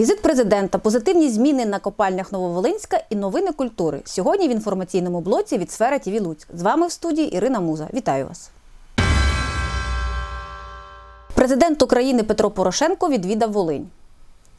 Візит президента, позитивні зміни на копальнях Нововолинська і новини культури. Сьогодні в інформаційному блоці від сфери ТІВІ Луцьк. З вами в студії Ірина Муза. Вітаю вас. Президент України Петро Порошенко відвідав Волинь.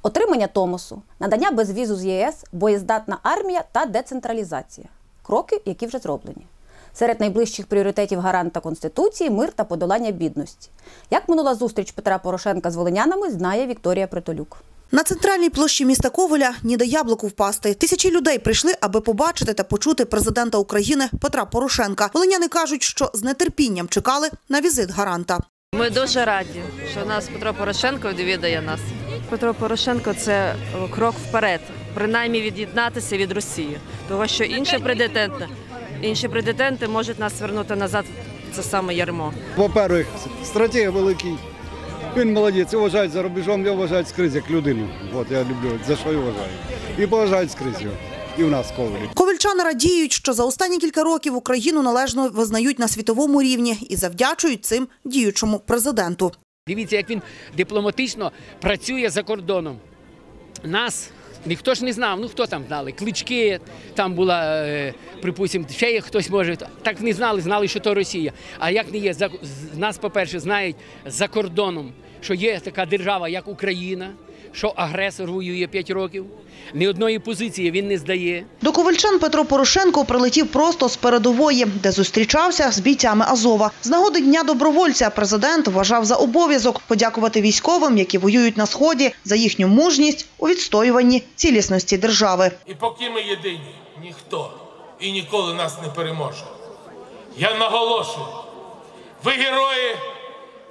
Отримання Томосу, надання безвізу з ЄС, боєздатна армія та децентралізація. Кроки, які вже зроблені. Серед найближчих пріоритетів гаранта Конституції мир та подолання бідності. Як минула зустріч Петра Порошенка з волинянами, знає Вікторія Притолюк. На центральній площі міста Ковеля ніде яблуку впасти. Тисячі людей прийшли, аби побачити та почути президента України Петра Порошенка. Волиняни кажуть, що з нетерпінням чекали на візит гаранта. Ми дуже раді, що нас Петро Порошенко відвідає нас. Петро Порошенко це крок вперед, принаймні від'єднатися від Росії, тому що інші президенти, інші президенти можуть нас вернути назад. в Це саме ярмо. По-перше, стратегія великий. Він молодець, його вважають за рубежом, його вважають скрізь як людину. От я люблю, за що його вважаю. І поважають скрізь його. І в нас ковалі. Ковальчани Ковельчани радіють, що за останні кілька років Україну належно визнають на світовому рівні і завдячують цим діючому президенту. Дивіться, як він дипломатично працює за кордоном. Нас ніхто ж не знав. Ну хто там знали? Клички, там була, е, припустимо, ще є хтось може. Так не знали, знали, що то Росія. А як не є, нас, по-перше, знають за кордоном, що є така держава, як Україна, що агресор воює 5 років. Ні одної позиції він не здає. До ковельчан Петро Порошенко прилетів просто з передової, де зустрічався з бійцями Азова. З нагоди Дня добровольця президент вважав за обов'язок подякувати військовим, які воюють на сході, за їхню мужність у відстоюванні цілісності держави. І поки ми єдині, ніхто і ніколи нас не переможе. Я наголошую, ви герої,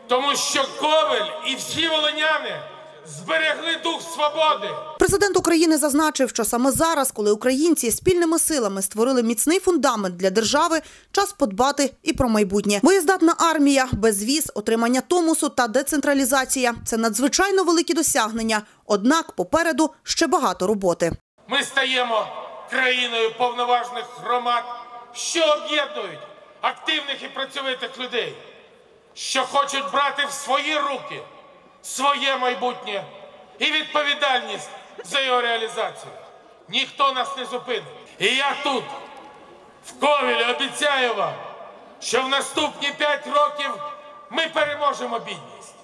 тому що Ковель і всі волиняни зберегли дух свободи. Президент України зазначив, що саме зараз, коли українці спільними силами створили міцний фундамент для держави, час подбати і про майбутнє. Боєздатна армія, безвіз, отримання томусу та децентралізація це надзвичайно великі досягнення. Однак попереду ще багато роботи. Ми стаємо країною повноважних громад, що об'єднують активних і працьовитих людей, що хочуть брати в свої руки своє майбутнє і відповідальність за його реалізацію. Ніхто нас не зупинить. І я тут, в Ковілі, обіцяю вам, що в наступні п'ять років ми переможемо бідність.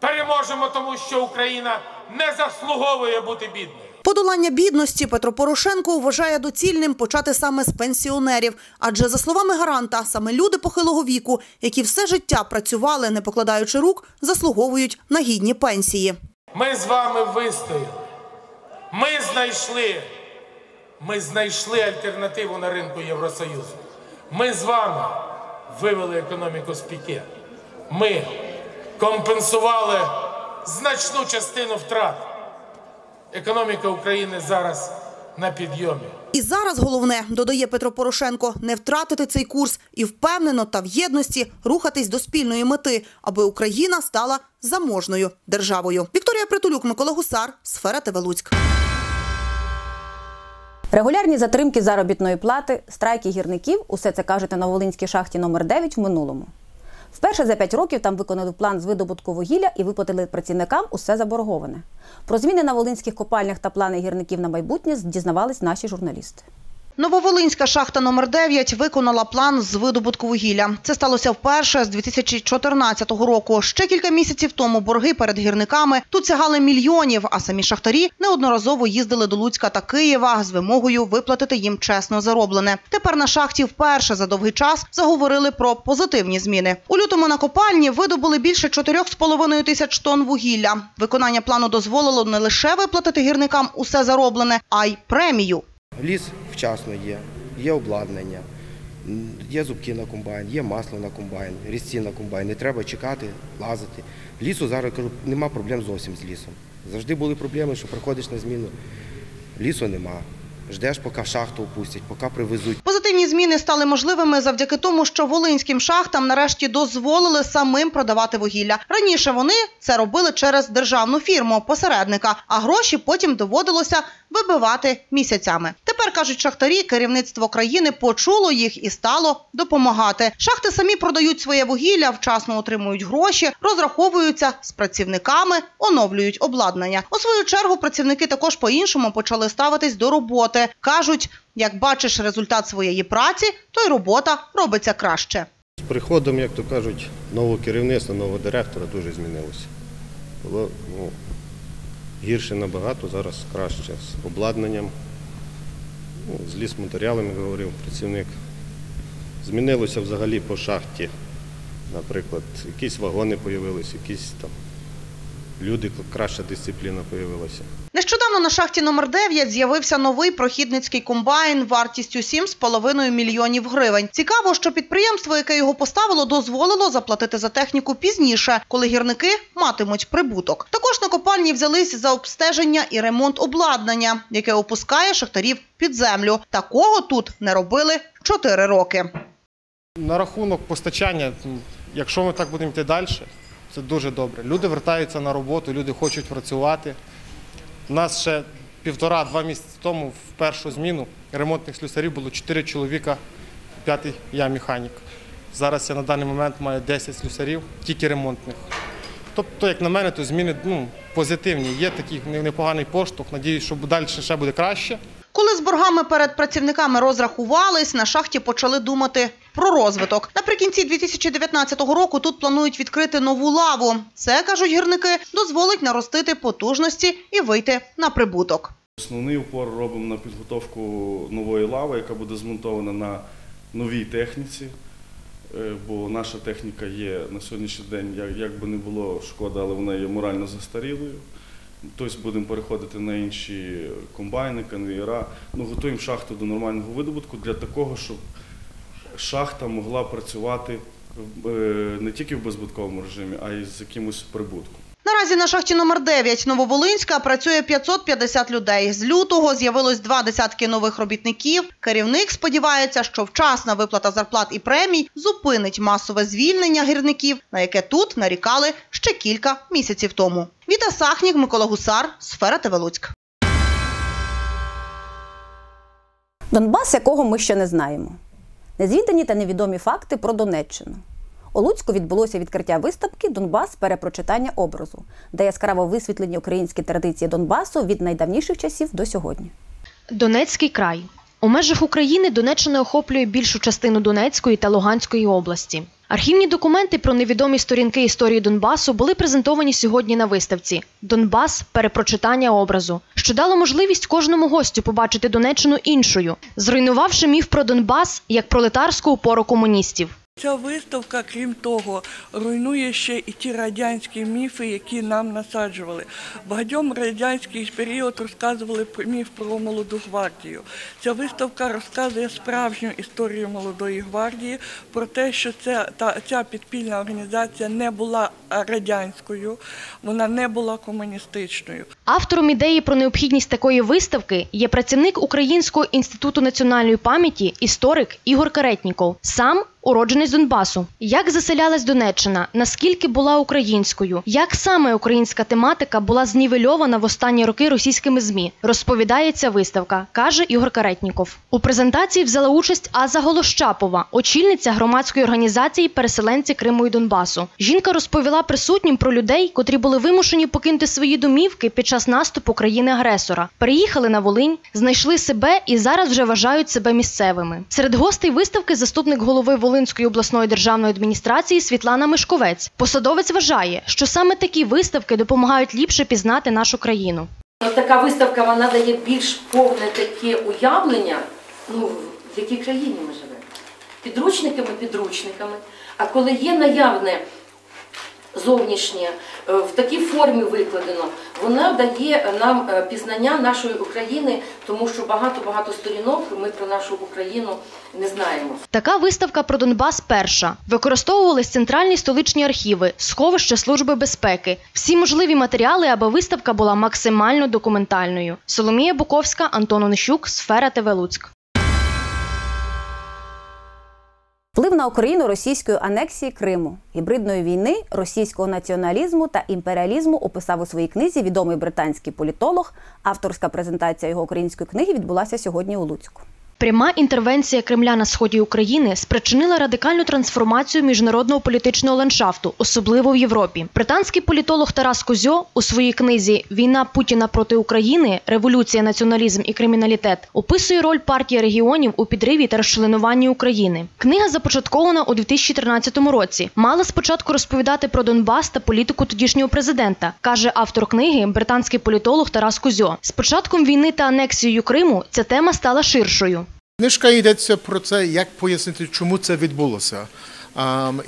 Переможемо, тому що Україна не заслуговує бути бідною. Подолання бідності Петро Порошенко вважає доцільним почати саме з пенсіонерів. Адже, за словами гаранта, саме люди похилого віку, які все життя працювали, не покладаючи рук, заслуговують на гідні пенсії. Ми з вами вистояли. Ми знайшли, ми знайшли альтернативу на ринку Євросоюзу. Ми з вами вивели економіку з піке. Ми компенсували значну частину втрат. Економіка України зараз на підйомі. І зараз головне, додає Петро Порошенко, не втратити цей курс і впевнено та в єдності рухатись до спільної мети, аби Україна стала заможною державою. Вікторія Притулюк, Микола Гусар, Сфера ТВ Луцьк. Регулярні затримки заробітної плати, страйки гірників усе це кажуть на Новолинській шахті номер 9 в минулому. Вперше за 5 років там виконали план з видобутку вугілля і виплатили працівникам усе заборговане. Про зміни на волинських копальнях та плани гірників на майбутнє дізнавались наші журналісти. Нововолинська шахта номер 9 виконала план з видобутку вугілля. Це сталося вперше з 2014 року. Ще кілька місяців тому борги перед гірниками тут сягали мільйонів, а самі шахтарі неодноразово їздили до Луцька та Києва з вимогою виплатити їм чесно зароблене. Тепер на шахті вперше за довгий час заговорили про позитивні зміни. У лютому на копальні видобули більше 4,5 тисяч тонн вугілля. Виконання плану дозволило не лише виплатити гірникам усе зароблене, а й премію. Ліс вчасно є, є обладнання, є зубки на комбайн, є масло на комбайн, різці на комбайн. Не треба чекати, лазити. Лісу зараз кажу, нема проблем зовсім з лісом. Завжди були проблеми, що приходиш на зміну. Лісу нема. Ждеш, поки шахту опустять, поки привезуть. Позитивні зміни стали можливими завдяки тому, що волинським шахтам нарешті дозволили самим продавати вугілля. Раніше вони це робили через державну фірму посередника, а гроші потім доводилося вибивати місяцями. Тепер кажуть шахтарі, керівництво країни почуло їх і стало допомагати. Шахти самі продають своє вугілля, вчасно отримують гроші, розраховуються з працівниками, оновлюють обладнання. У свою чергу працівники також по-іншому почали ставитись до роботи. кажуть, як бачиш результат своєї праці, то й робота робиться краще. З приходом, як то кажуть, нового керівництва, нового директора дуже змінилося. Було ну, гірше набагато, зараз краще з обладнанням, ну, з лісматеріалами, говорив працівник. Змінилося взагалі по шахті. Наприклад, якісь вагони з'явилися, якісь там люди, краща дисципліна з'явилася. Нещодавно на шахті номер 9 з'явився новий прохідницький комбайн вартістю 7,5 мільйонів гривень. Цікаво, що підприємство, яке його поставило, дозволило заплатити за техніку пізніше, коли гірники матимуть прибуток. Також на копальні взялись за обстеження і ремонт обладнання, яке опускає шахтарів під землю. Такого тут не робили 4 роки. На рахунок постачання, якщо ми так будемо йти далі, це дуже добре. Люди вертаються на роботу, люди хочуть працювати. У нас ще півтора-два місяці тому в першу зміну ремонтних слюсарів було 4 чоловіка, п'ятий я механік. Зараз я на даний момент маю 10 слюсарів, тільки ремонтних. Тобто, як на мене, то зміни ну, позитивні. Є такий непоганий поштовх. Надіюсь, що далі ще буде краще. Коли з боргами перед працівниками розрахувались, на шахті почали думати про розвиток. Наприкінці 2019 року тут планують відкрити нову лаву. Це кажуть гірники, дозволить наростити потужності і вийти на прибуток. Основний упор робимо на підготовку нової лави, яка буде змонтована на новій техніці. Е, Бо наша техніка є на сьогоднішній день, як- би не було шкода, але вона є морально застарілою. Тобто будемо переходити на інші комбайни, конвейера. Ну, готуємо шахту до нормального видобутку для такого, щоб шахта могла працювати е, не тільки в безбутковому режимі, а й з якимось прибутком. Наразі на шахті номер 9 Нововолинська працює 550 людей. З лютого з'явилось два десятки нових робітників. Керівник сподівається, що вчасна виплата зарплат і премій зупинить масове звільнення гірників, на яке тут нарікали ще кілька місяців тому. Віта Сахнік, Микола Гусар, Сфера ТВ Луцьк. Донбас, якого ми ще не знаємо. Незвідані та невідомі факти про Донеччину. У Луцьку відбулося відкриття виставки Донбас перепрочитання образу, де яскраво висвітлені українські традиції Донбасу від найдавніших часів до сьогодні. Донецький край. У межах України Донеччина охоплює більшу частину Донецької та Луганської області. Архівні документи про невідомі сторінки історії Донбасу були презентовані сьогодні на виставці Донбас перепрочитання образу, що дало можливість кожному гостю побачити Донеччину іншою, зруйнувавши міф про Донбас як пролетарську опору комуністів. Ця виставка, крім того, руйнує ще і ті радянські міфи, які нам насаджували. Багатьом радянський період розказували міф про молоду гвардію. Ця виставка розказує справжню історію молодої гвардії, про те, що ця, та, ця підпільна організація не була радянською, вона не була комуністичною. Автором ідеї про необхідність такої виставки є працівник Українського інституту національної пам'яті, історик Ігор Каретніков, сам уродженець Донбасу. Як заселялась Донеччина, наскільки була українською, як саме українська тематика була знівельована в останні роки російськими змі, розповідає ця виставка, каже Ігор Каретніков. У презентації взяла участь Аза Голощапова, очільниця громадської організації Переселенці Криму і Донбасу. Жінка розповіла присутнім про людей, котрі були вимушені покинути свої домівки під час наступу країни-агресора, переїхали на Волинь, знайшли себе і зараз вже вважають себе місцевими. Серед гостей виставки заступник голови Волинської обласної державної адміністрації Світлана Мишковець. Посадовець вважає, що саме такі виставки допомагають ліпше пізнати нашу країну. Така виставка вона дає більш повне таке уявлення, ну, в якій країні ми живемо. Підручниками, підручниками. А коли є наявне зовнішнє, е, в такій формі викладено, вона дає нам е, пізнання нашої України, тому що багато-багато сторінок ми про нашу Україну не знаємо. Така виставка про Донбас перша. Використовувались центральні столичні архіви, сховища Служби безпеки, всі можливі матеріали, аби виставка була максимально документальною. Соломія Буковська, Антон Онищук, Сфера ТВ Луцьк. Вплив на Україну російської анексії Криму, гібридної війни, російського націоналізму та імперіалізму описав у своїй книзі відомий британський політолог. Авторська презентація його української книги відбулася сьогодні у Луцьку. Пряма інтервенція Кремля на сході України спричинила радикальну трансформацію міжнародного політичного ландшафту, особливо в Європі. Британський політолог Тарас Козьо у своїй книзі Війна Путіна проти України, революція, націоналізм і криміналітет описує роль партії регіонів у підриві та розчленуванні України. Книга започаткована у 2013 році. Мала спочатку розповідати про Донбас та політику тодішнього президента, каже автор книги, британський політолог Тарас Козьо. З початком війни та анексією Криму ця тема стала ширшою. Книжка йдеться про це, як пояснити, чому це відбулося.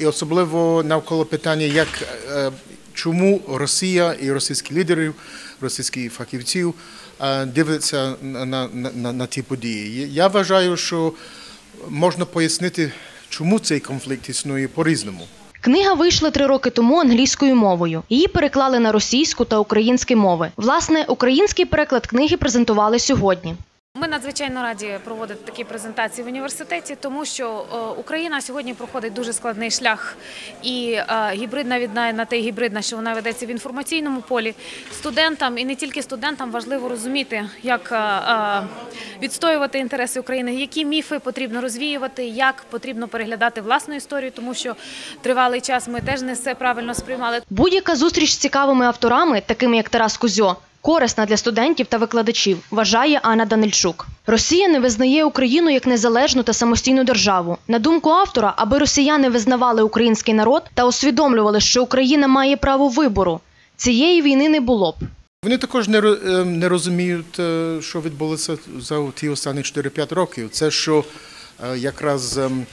І особливо навколо питання, як, е, чому Росія і російські лідери, російські фахівців е, дивляться на, на, на, на ті події. Я вважаю, що можна пояснити, чому цей конфлікт існує по-різному. Книга вийшла три роки тому англійською мовою. Її переклали на російську та українські мови. Власне, український переклад книги презентували сьогодні. Ми надзвичайно раді проводити такі презентації в університеті, тому що е, Україна сьогодні проходить дуже складний шлях, і е, гібридна війна на те гібридна, що вона ведеться в інформаційному полі. Студентам і не тільки студентам важливо розуміти, як е, відстоювати інтереси України, які міфи потрібно розвіювати, як потрібно переглядати власну історію, тому що тривалий час ми теж не все правильно сприймали. Будь-яка зустріч з цікавими авторами, такими як Тарас Кузьо, корисна для студентів та викладачів, вважає Анна Данильчук. Росія не визнає Україну як незалежну та самостійну державу. На думку автора, аби росіяни визнавали український народ та усвідомлювали, що Україна має право вибору, цієї війни не було б. Вони також не, е, розуміють, е, що відбулося за ті останні 4-5 років. Це що е, якраз ем,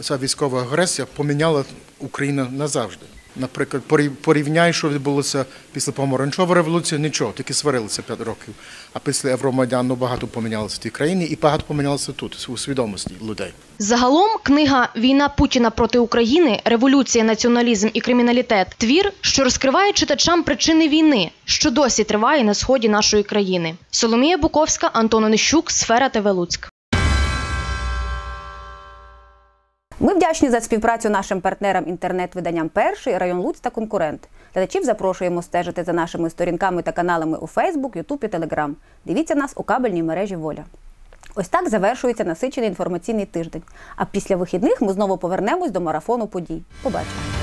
ця військова агресія поміняла Україну назавжди. Наприклад, порів- порівняй, що відбулося після помаранчевої революції, нічого, тільки сварилися 5 років. А після Євромайдану багато помінялося в тій країні і багато помінялося тут, у свідомості людей. Загалом книга Війна Путіна проти України, революція, націоналізм і криміналітет твір, що розкриває читачам причини війни, що досі триває на сході нашої країни. Соломія Буковська, Антон Онищук, Сфера ТВ Луцьк. Ми вдячні за співпрацю нашим партнерам інтернет-виданням Перший район Луць та конкурент. Глядачів запрошуємо стежити за нашими сторінками та каналами у Фейсбук, Ютуб і Телеграм. Дивіться нас у кабельній мережі Воля. Ось так завершується насичений інформаційний тиждень. А після вихідних ми знову повернемось до марафону подій. Побачимо.